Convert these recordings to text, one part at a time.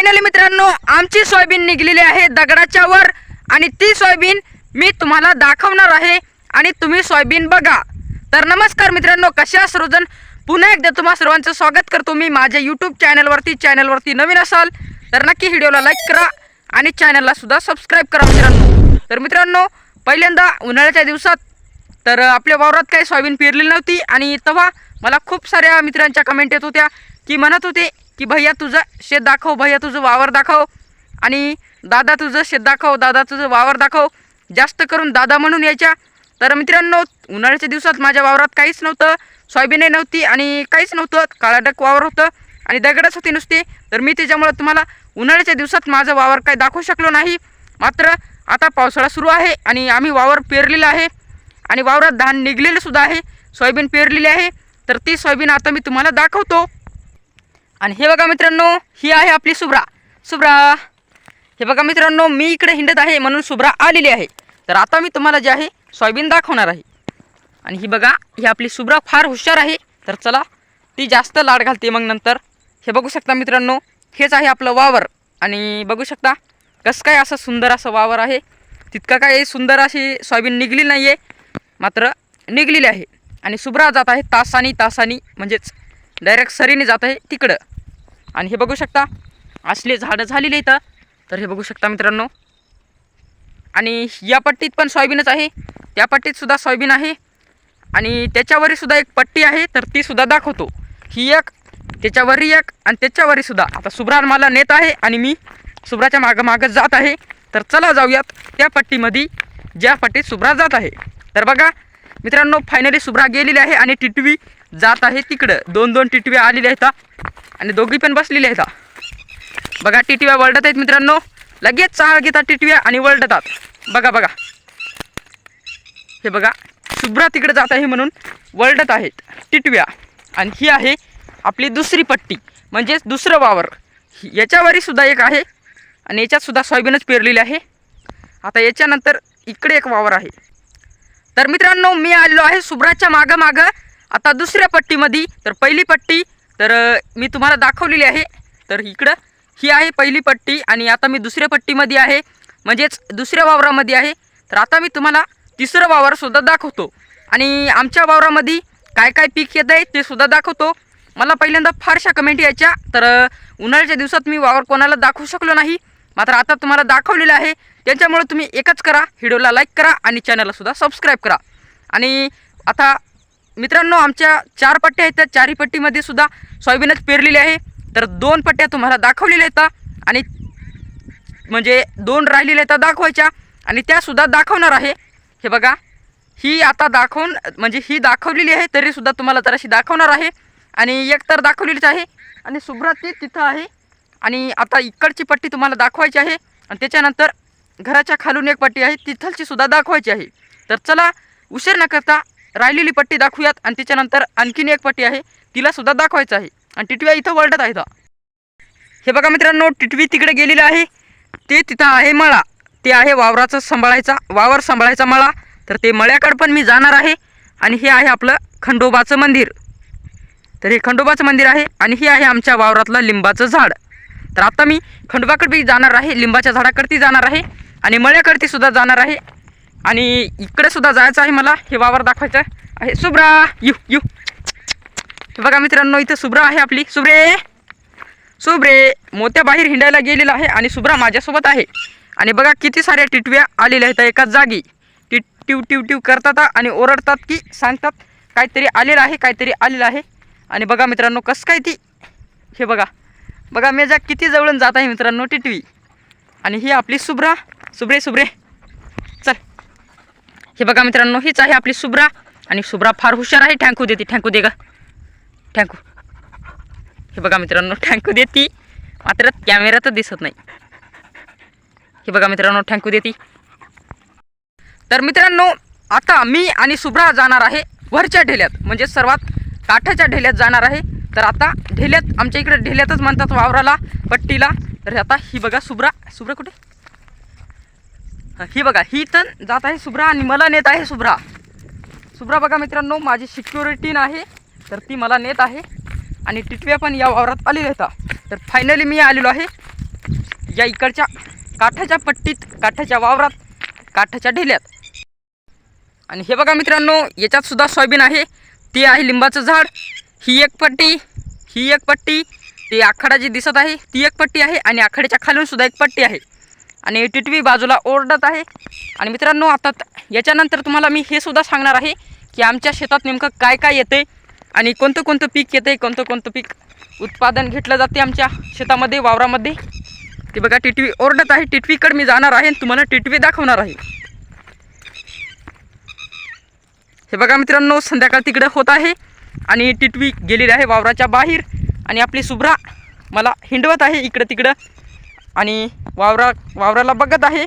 Finally मित्रांनो आमची soybean निघलेली आहे दगडाच्या वर आणि ती सोयाबीन मी तुम्हाला दाखवणार आहे आणि तुम्ही सोयाबीन बघा. तर नमस्कार मित्रांनो कशा सर्वजण? पुन्हा एकदा तुम्हा सर्वांचं स्वागत करतो मी माझ्या यूट्यूब चॅनलवरती चॅनलवरती नवीन असाल तर नक्की व्हिडिओला लाईक करा आणि चॅनलला सुद्धा सबस्क्राईब करा मित्रांनो. तर मित्रांनो पहिल्यांदा उन्हाळ्याच्या दिवसात तर आपल्या वावरात काही सोयाबीन पेरलेली नव्हती आणि तेव्हा मला खूप साऱ्या मित्रांच्या कमेंट येत होत्या की म्हणत होते की भैया तुझं शेत दाखव भैया तुझं वावर दाखव आणि दादा तुझं शेत दाखव दादा तुझं वावर दाखव. जास्त करून दादा म्हणून यायच्या. तर मित्रांनो उन्हाळ्याच्या दिवसात माझ्या वावरात काहीच नव्हतं सोयाबीनही नव्हती आणि काहीच नव्हतं. काळाडक वावर होतं आणि दगडच होती नुसती. तर मी त्याच्यामुळं तुम्हाला उन्हाळ्याच्या दिवसात माझं वावर काही दाखवू शकलो नाही. मात्र आता पावसाळा सुरू आहे आणि आम्ही वावर पेरलेलं आहे आणि वावरात धान निघलेलं सुद्धा आहे. सोयाबीन पेरलेली आहे. तर ती सोयाबीन आता मी तुम्हाला दाखवतो. आणि हे बघा मित्रांनो ही आहे आपली सुब्रा. सुब्रा हे बघा मित्रांनो मी इकडे हिंडत आहे म्हणून सुब्रा आलेली आहे. तर आता मी तुम्हाला जे आहे सोयाबीन दाखवणार आहे. आणि ही बघा ही आपली सुब्रा फार हुशार आहे. तर चला ती जास्त लाड घालते मग नंतर. हे बघू शकता मित्रांनो हेच आहे आपलं वावर. आणि बघू शकता कसं काय असं सुंदर असं वावर आहे. तितकं काय सुंदर अशी सोयाबीन निघली नाही आहे मात्र निघलेली आहे. आणि सुब्रा जात आहे तासानी तासानी म्हणजेच डायरेक्ट सरीने जात आहे तिकडं. आणि हे बघू शकता असले झाडं झालेले इथं तर हे बघू शकता मित्रांनो. आणि या पट्टीत पण सोयाबीनच आहे. त्या पट्टीत सुद्धा सोयाबीन आहे. आणि त्याच्यावरही सुद्धा एक पट्टी आहे तर ती सुद्धा दाखवतो. ही एक त्याच्यावरही एक आणि त्याच्यावरही सुद्धा. आता सुब्रा मला नेत आहे आणि मी सुब्राच्या मागं मागं जात आहे. तर चला जाऊयात त्या पट्टीमध्ये ज्या पट्टीत सुब्रा जात आहे. तर बघा मित्रांनो फायनली सुब्रा गेलेली आहे आणि टिटवी जात आहे तिकडं. दोन दोन टिटव्या आलेल्या आहेत आणि दोघी पण बसलेल्या आहेत बघा टिटव्या वळडत आहेत मित्रांनो. लगेच चाळ घेतात टिटव्या आणि वळडतात. बघा बघा. हे बघा शुभ्रा तिकडे जात आहे म्हणून वळडत आहेत टिटव्या. आणि ही आहे आपली दुसरी पट्टी म्हणजेच दुसरं वावर. याच्यावरही सुद्धा एक आहे आणि याच्यात सुद्धा सोयाबीनच पेरलेली आहे. आता याच्यानंतर इकडे एक वावर आहे. तर मित्रांनो मी आलेलो आहे शुभ्राच्या मागं मागं आता दुसऱ्या पट्टीमध्ये तर पहिली पट्टी तर मी तुम्हाला दाखवलेली आहे. तर इकडं ही आहे पहिली पट्टी आणि आता मी दुसऱ्या पट्टीमध्ये आहे. म्हणजेच दुसऱ्या वावरामध्ये आहे. तर आता मी तुम्हाला तिसरं वावरसुद्धा दाखवतो. आणि आमच्या वावरामध्ये काय काय पीक येत आहे ते सुद्धा दाखवतो. मला पहिल्यांदा फारशा कमेंट यायच्या तर उन्हाळ्याच्या दिवसात मी वावर कोणाला दाखवू शकलो नाही. मात्र आता तुम्हाला दाखवलेलं आहे. त्याच्यामुळे तुम्ही एकच करा. व्हिडिओला लाईक करा आणि चॅनलला सुद्धा सबस्क्राईब करा. आणि आता मित्रांनो आमच्या चार पट्ट्या आहेत. त्या चारही पट्टीमध्ये सुद्धा सोयाबीनच पेरलेली आहे. तर दोन पट्ट्या तुम्हाला दाखवलेल्या आहेत. आणि म्हणजे दोन राहिलेल्या आहेत दाखवायच्या. आणि त्यासुद्धा दाखवणार आहे. हे बघा ही आता दाखवून म्हणजे ही दाखवलेली आहे तरीसुद्धा तुम्हाला जराशी दाखवणार आहे. आणि एक तर दाखवलेलीच आहे. आणि सुब्रा ती तिथं आहे. आणि आता इकडची पट्टी तुम्हाला दाखवायची आहे. आणि त्याच्यानंतर घराच्या खालून एक पट्टी आहे. तिथलची सुद्धा दाखवायची आहे. तर चला उशीर न करता राहिलेली पट्टी दाखवूयात आणि त्याच्यानंतर आणखीन एक पट्टी आहे. तिला सुद्धा दाखवायचं आहे. आणि टिटव्या इथं वळडत आहेत. हे बघा मित्रांनो टिटवी तिकडे गेलेली आहे. ते तिथं आहे मळा. ते आहे वावराचं सांभाळायचा वावर सांभाळायचा मळा. तर ते मळ्याकडं पण मी जाणार आहे. आणि हे आहे आपलं खंडोबाचं मंदिर. तर हे खंडोबाचं मंदिर आहे आणि हे आहे आमच्या वावरातलं लिंबाचं झाड. तर आता मी खंडोबाकडे बी जाणार आहे. लिंबाच्या झाडाकडती जाणार आहे आणि मळ्याकडती सुद्धा जाणार आहे. आणि इकडे सुद्धा जायचं आहे मला. हे वावर दाखवायचं आहे. सुब्रा यू यू. हे बघा मित्रांनो इथं सुब्रा आहे आपली. सुब्रे! सुब्रे! मोत्या बाहेर हिंडायला गेलेला आहे आणि सुब्रा माझ्यासोबत आहे. आणि बघा किती साऱ्या टिटव्या आलेल्या आहेत एकाच जागी. टिट टिव टिव टिव करतात आणि ओरडतात की सांगतात काहीतरी आलेलं आहे काहीतरी आलेलं आहे. आणि बघा मित्रांनो कसं काय ती हे बघा. बघा मेजा किती जवळून जात आहे मित्रांनो टिटवी. आणि ही आपली सुब्रा. सुब्रे सुब्रे. हे बघा मित्रांनो हीच आहे आपली सुब्रा. आणि सुब्रा फार हुशार आहे. ठँकू देते ठँकू दे गा. ठँकू. हे बघा मित्रांनो ठँकू देती. मात्र कॅमेऱ्यात दिसत नाही. हे बघा मित्रांनो ठँकू देती. तर मित्रांनो आता मी आणि शुभ्रा जाणार आहे वरच्या ढेल्यात. म्हणजे सर्वात काठाच्या ढेल्यात जाणार आहे. तर आता ढेल्यात आमच्या इकडे ढेल्यातच म्हणतात वावराला पट्टीला. तर आता ही बघा सुब्रा. सुब्रा कुठे? ही बघा ही तर जात आहे सुब्रा आणि मला नेत आहे सुब्रा. सुब्रा बघा मित्रांनो माझी सिक्युरिटी आहे तर ती मला नेत आहे. आणि टिटव्या पण या वावरात आलेल्या होता तर फायनली मी आलेलो आहे. या इकडच्या काठाच्या पट्टीत काठाच्या वावरात काठाच्या ढेल्यात. आणि हे बघा मित्रांनो याच्यात सुद्धा सोयाबीन आहे. ते आहे लिंबाचं झाड. ही एक पट्टी ही एक पट्टी. ती आखाडा जी दिसत आहे ती एक पट्टी आहे. आणि आखाड्याच्या खालून सुद्धा एक पट्टी आहे. आणि टिटवी बाजूला ओरडत आहे. आणि मित्रांनो आता याच्यानंतर तुम्हाला मी हे सुद्धा सांगणार आहे की आमच्या शेतात नेमकं काय काय येते आणि कोणतं कोणतं पीक येते कोणतं कोणतं पीक उत्पादन घेतलं जाते आमच्या शेतामध्ये वावरामध्ये. ते बघा टिटवी ओरडत आहे. टिटवीकडे मी जाणार आहे आणि तुम्हाला टिटवी दाखवणार आहे. हे बघा मित्रांनो संध्याकाळ तिकडे होत आहे आणि टिटवी गेलेली आहे वावराच्या बाहेर आणि आपली सुभ्रा मला हिंडवत आहे इकडं तिकडं. आणि वावरा वावराला बघत आहे.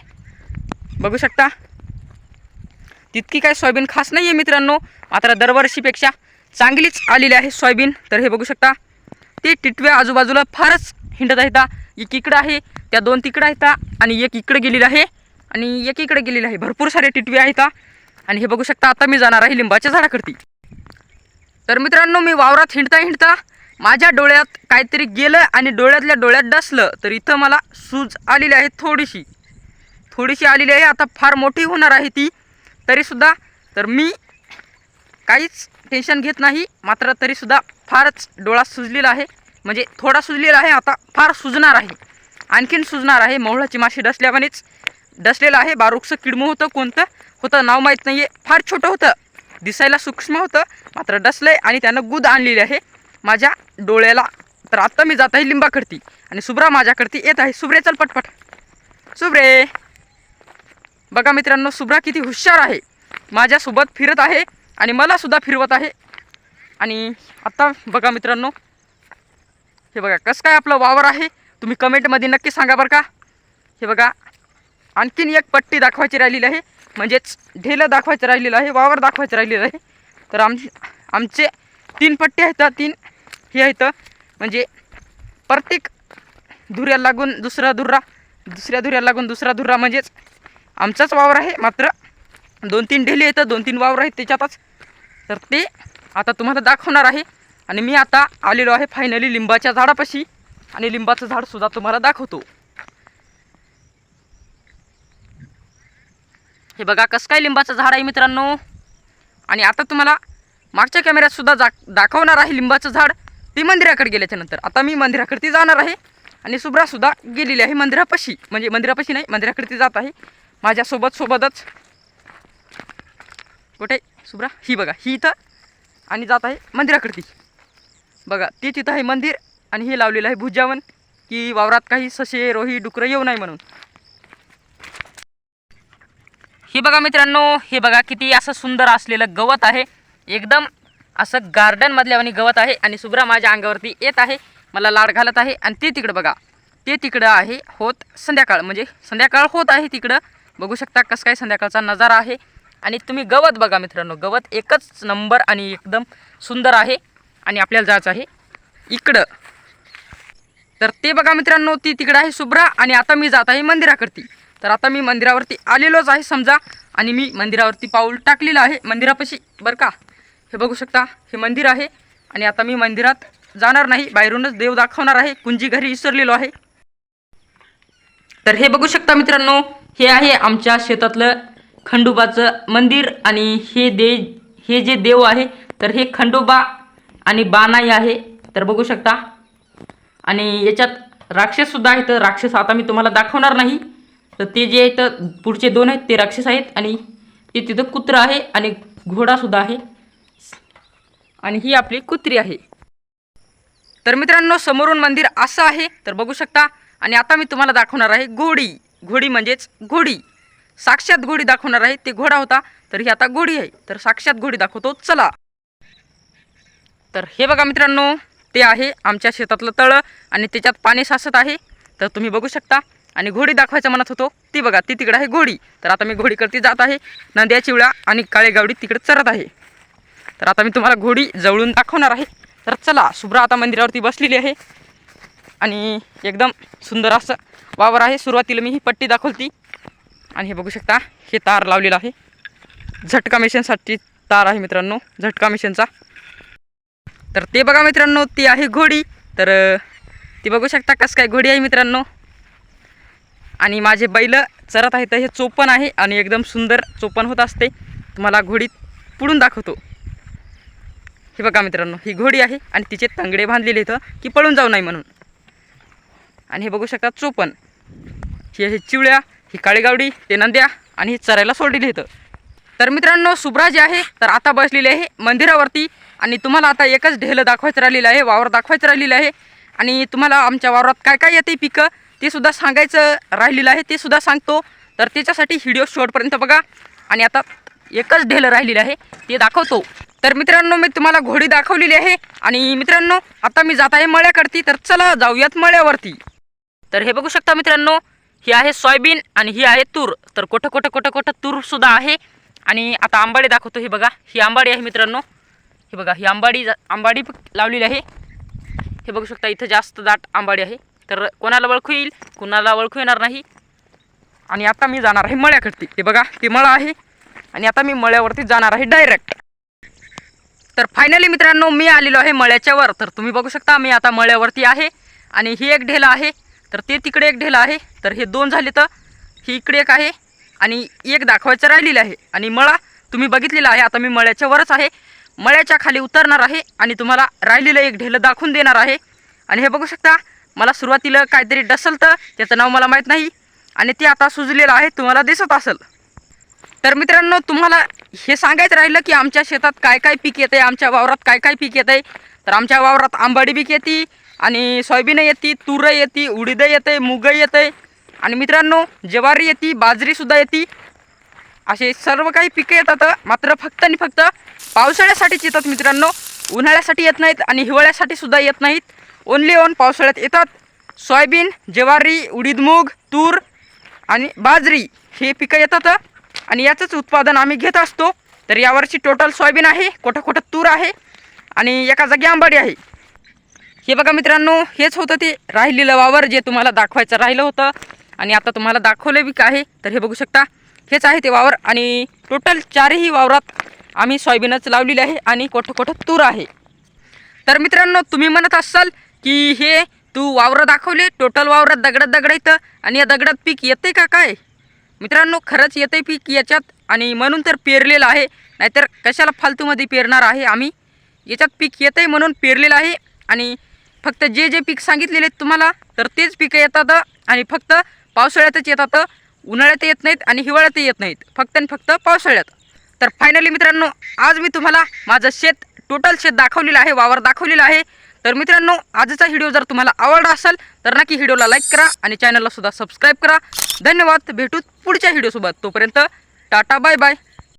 बघू शकता. तितकी काय सोयाबीन खास नाही आहे मित्रांनो. मात्र दरवर्षीपेक्षा चांगलीच आलेली आहे सोयाबीन. तर हे बघू शकता. ते टिटव्या आजूबाजूला फारच हिंडत आहेत. एक इकडं आहे त्या दोन तिकडं आहेत आणि एक इकडं गेलेलं आहे. आणि एक इकडे गेलेलं आहे. भरपूर सारे टिटवे आहेत. आणि हे बघू शकता आता मी जाणार आहे लिंबाच्या झाडाकडती तर मित्रांनो मी वावरात हिंडता हिंडता माझ्या डोळ्यात काहीतरी गेलं आणि डोळ्यातल्या डोळ्यात डसलं तर इथं मला सूज आलेली आहे थोडीशी. थोडीशी आलेली आहे आता फार मोठी होणार आहे ती. तरीसुद्धा तर मी काहीच टेन्शन घेत नाही मात्र तरीसुद्धा फारच डोळा सुजलेला आहे. म्हणजे थोडा सुजलेला आहे आता फार सुजणार आहे. आणखीन सुजणार आहे मोहळाची माशी डसल्यावानेच डसलेलं आहे. बारूकचं किडमं होतं कोणतं? होतं नाव माहीत नाही आहे फार छोटं होतं. दिसायला सूक्ष्म होतं मात्र डसलं आहे आणि त्यानं गुद आणलेली आहे. माझ्या डोळ्याला तर आत्ता मी जात आहे लिंबाकडती. आणि सुब्रा माझ्याकडती येत आहे. सुब्रे चल पटपट. सुब्रे! बघा मित्रांनो सुब्रा किती हुशार आहे. माझ्यासोबत फिरत आहे आणि मला सुद्धा फिरवत आहे. आणि आत्ता बघा मित्रांनो हे बघा कसं काय आपलं वावर आहे. तुम्ही कमेंटमध्ये नक्की सांगा बरं का. हे बघा आणखीन एक पट्टी दाखवायची राहिलेली आहे. म्हणजेच ढेलं दाखवायचं राहिलेलं आहे वावर दाखवायचं राहिलेलं आहे. तर आम आमचे तीन पट्टी आहेत. तीन हे आहेत म्हणजे प्रत्येक धुऱ्या लागून दुसरा धुर्रा दुसऱ्या धुऱ्याला लागून दुसरा धुर्रा म्हणजेच आमचाच वावर आहे. मात्र दोन तीन ढेली आहेत दोन तीन वावर आहेत त्याच्यातच. तर ते आता तुम्हाला दाखवणार आहे. आणि मी आता आलेलो आहे फायनली लिंबाच्या झाडापाशी. आणि लिंबाचं झाडसुद्धा तुम्हाला दाखवतो. हे बघा कसं काय लिंबाचं झाड आहे मित्रांनो. आणि आता तुम्हाला मागच्या कॅमेऱ्यातसुद्धा जा दाखवणार आहे लिंबाचं झाड. ती मंदिराकडे गेल्याच्यानंतर. आता मी मंदिराकडे जाणार आहे आणि सुब्रासुद्धा गेलेली आहे मंदिरापाशी. म्हणजे मंदिरापाशी नाही मंदिराकडे जात आहे. माझ्यासोबत सोबतच. कुठे? सुब्रा ही बघा ही इथं. आणि जात आहे मंदिराकडती. बघा ती तिथं आहे मंदिर आणि हे लावलेलं आहे भुजावन. की वावरात काही ससे रोही डुकरं येऊ नाही म्हणून. हे बघा मित्रांनो हे बघा किती असं सुंदर असलेलं गवत आहे. एकदम असं गार्डनमधल्या आणि गवत आहे आणि सुब्रा माझ्या अंगावरती येत आहे. मला लाड घालत आहे आणि ते तिकडं बघा. ते तिकडं आहे होत संध्याकाळ. म्हणजे संध्याकाळ होत आहे तिकडं. बघू शकता कसं काय संध्याकाळचा नजारा आहे. आणि तुम्ही गवत बघा मित्रांनो. गवत एकच नंबर आणि एकदम सुंदर आहे. आणि आपल्याला जायचं आहे इकडं. तर ते बघा मित्रांनो ती तिकडं आहे शुभ्रा आणि आता मी जात आहे मंदिराकडती. तर आता मी मंदिरावरती आलेलोच आहे समजा. आणि मी मंदिरावरती पाऊल टाकलेलं आहे. मंदिरापाशी बरं का? हे बघू शकता हे मंदिर आहे आणि आता मी मंदिरात जाणार नाही बाहेरूनच देव दाखवणार आहे कुंजी घरी विसरलेलो आहे. तर हे बघू शकता मित्रांनो हे आहे आमच्या शेतातलं खंडोबाचं मंदिर आणि हे दे हे जे देव आहे तर हे खंडोबा आणि बानाई आहे. तर बघू शकता. आणि याच्यात राक्षससुद्धा आहेत राक्षस आता मी तुम्हाला दाखवणार नाही. तर ते जे आहेत पुढचे दोन आहेत ते राक्षस आहेत आणि ते तिथं कुत्र आहे आणि घोडासुद्धा आहे. आणि ही आपली कुत्री आहे. तर मित्रांनो समोरून मंदिर असं आहे तर बघू शकता. आणि आता मी तुम्हाला दाखवणार आहे घोडी. घोडी म्हणजेच घोडी. साक्षात घोडी दाखवणार आहे ते घोडा होता तर ही आता घोडी आहे. तर साक्षात घोडी दाखवतो चला. तर हे बघा मित्रांनो ते आहे आमच्या शेतातलं तळं आणि त्याच्यात पाणी साचत आहे. तर तुम्ही बघू शकता. आणि घोडी दाखवायचं म्हणत होतो ती बघा ती तिकडं आहे घोडी. तर आता मी घोडीकडती जात आहे. नंद्या चिवळा आणि काळे गावडी तिकडे चरत आहे. तर आता मी तुम्हाला घोडी जवळून दाखवणार आहे. तर चला शुभ्रा आता मंदिरावरती बसलेली आहे. आणि एकदम सुंदर असं वावर आहे. सुरुवातीला मी ही पट्टी दाखवती. आणि हे बघू शकता हे तार लावलेलं आहे. झटका मिशनसाठी तार आहे मित्रांनो झटका मिशनचा तर ते बघा मित्रांनो ती आहे घोडी. तर ती बघू शकता कसं काय घोडी आहे मित्रांनो. आणि माझे बैल चरत आहेत हे चोपण आहे आणि एकदम सुंदर चोपण होत असते. तुम्हाला घोडीत पुढून दाखवतो. हे बघा मित्रांनो ही घोडी आहे आणि तिचे तंगडे बांधलेले इथं की पळून जाऊ नाही म्हणून. आणि हे बघू शकता चोपन ही आहे चिवळ्या ही काळीगावडी ते नंद्या आणि ही चरायला सोडलेली इथं तर मित्रांनो सुब्रा जे आहे तर आता बसलेली आहे मंदिरावरती आणि तुम्हाला आता एकच ढेलं दाखवायचं राहिलेलं आहे वावर दाखवायचं राहिलेलं आहे. आणि तुम्हाला आमच्या वावरात काय काय येते पिकं ते सुद्धा सांगायचं राहिलेलं आहे ते सुद्धा सांगतो. तर त्याच्यासाठी व्हिडिओ शेवटपर्यंत बघा. आणि आता एकच ढेलं राहिलेलं आहे ते दाखवतो. तर मित्रांनो मी तुम्हाला घोडी दाखवलेली आहे. आणि मित्रांनो आता मी जात आहे मळ्याकडती. तर चला जाऊयात मळ्यावरती. तर हे बघू शकता मित्रांनो ही आहे सोयाबीन आणि ही आहे तूर. तर कुठं कुठं कुठं कुठं तूरसुद्धा आहे. आणि आता आंबाडी दाखवतो. हे बघा ही आंबाडी आहे मित्रांनो. हे बघा ही आंबाडी जा- आंबाडी लावलेली आहे. हे बघू शकता इथं जास्त दाट आंबाडी आहे. तर कोणाला ओळखू येईल? कोणाला ओळखू येणार नाही. आणि आता मी जाणार आहे मळ्याकडती. हे बघा ती मळा आहे. आणि आता मी मळ्यावरती जाणार आहे डायरेक्ट. तर फायनली मित्रांनो मी आलेलो आहे मळ्याच्यावर. तर तुम्ही बघू शकता मी आता मळ्यावरती आहे. आणि ही एक ढेला आहे. तर ते तिकडे एक ढेला आहे. तर हे दोन झाले तर ही इकडे एक आहे. आणि एक दाखवायचं राहिलेलं आहे. आणि मळा तुम्ही बघितलेला आहे आता मी मळ्याच्यावरच आहे. मळ्याच्या खाली उतरणार आहे आणि तुम्हाला राहिलेलं एक ढेलं दाखवून देणार आहे. आणि हे बघू शकता मला सुरुवातीला काहीतरी डसलतं त्याचं नाव मला माहीत नाही. आणि ते आता सुजलेलं आहे तुम्हाला दिसत असेल. तर मित्रांनो तुम्हाला हे सांगायचं राहिलं की आमच्या शेतात काय काय पीक येते आमच्या वावरात काय काय पीक येते तर आमच्या वावरात आंबाडी पीक येते आणि सोयाबीन येते तूर येते उडीद येते मुग येते आणि मित्रांनो ज्वारी येते बाजरीसुद्धा येते. असे सर्व काही पिकं येतात मात्र फक्त आणि फक्त पावसाळ्यासाठीच येतात मित्रांनो. उन्हाळ्यासाठी येत नाहीत आणि हिवाळ्यासाठी सुद्धा येत नाहीत. ओनली ओन पावसाळ्यात येतात. सोयाबीन ज्वारी उडीद मूग तूर आणि बाजरी हे पिकं येतात. आणि याचंच उत्पादन आम्ही घेत असतो. तर यावर्षी टोटल सोयाबीन आहे कुठं कुठं तूर आहे आणि एका जागी आंबाडी आहे. हे बघा मित्रांनो हेच होतं ते राहिलेलं वावर जे तुम्हाला दाखवायचं राहिलं होतं. आणि आता तुम्हाला दाखवलं बी काय आहे तर हे बघू शकता. हेच आहे ते वावर आणि टोटल चारही वावरात आम्ही सोयाबीनच लावलेली आहे आणि कोठं कोठं तूर आहे. तर मित्रांनो तुम्ही म्हणत असाल की हे तू वावरं दाखवले टोटल वावरात दगडात दगड येतं आणि या दगडात पीक येते का काय? मित्रांनो खरंच येते पीक याच्यात आणि म्हणून तर पेरलेलं आहे नाहीतर कशाला फालतूमध्ये पेरणार आहे आम्ही? याच्यात पीक येतं आहे म्हणून पेरलेलं आहे आणि फक्त जे जे पीक सांगितलेले आहेत तुम्हाला तर तेच पिकं येतात आणि फक्त पावसाळ्यातच येतात. उन्हाळ्यात येत नाहीत आणि हिवाळ्यात येत नाहीत. फक्त आणि फक्त पावसाळ्यात. तर फायनली मित्रांनो आज मी तुम्हाला माझं शेत टोटल शेत दाखवलेलं आहे वावर दाखवलेलं आहे. तर मित्रांनो आजचा व्हिडिओ जर तुम्हाला आवडला असेल तर नक्की व्हिडिओला लाईक करा आणि चॅनलला सुद्धा सबस्क्राईब करा. धन्यवाद. भेटूत पुढच्या व्हिडिओसोबत. तोपर्यंत टाटा बाय बाय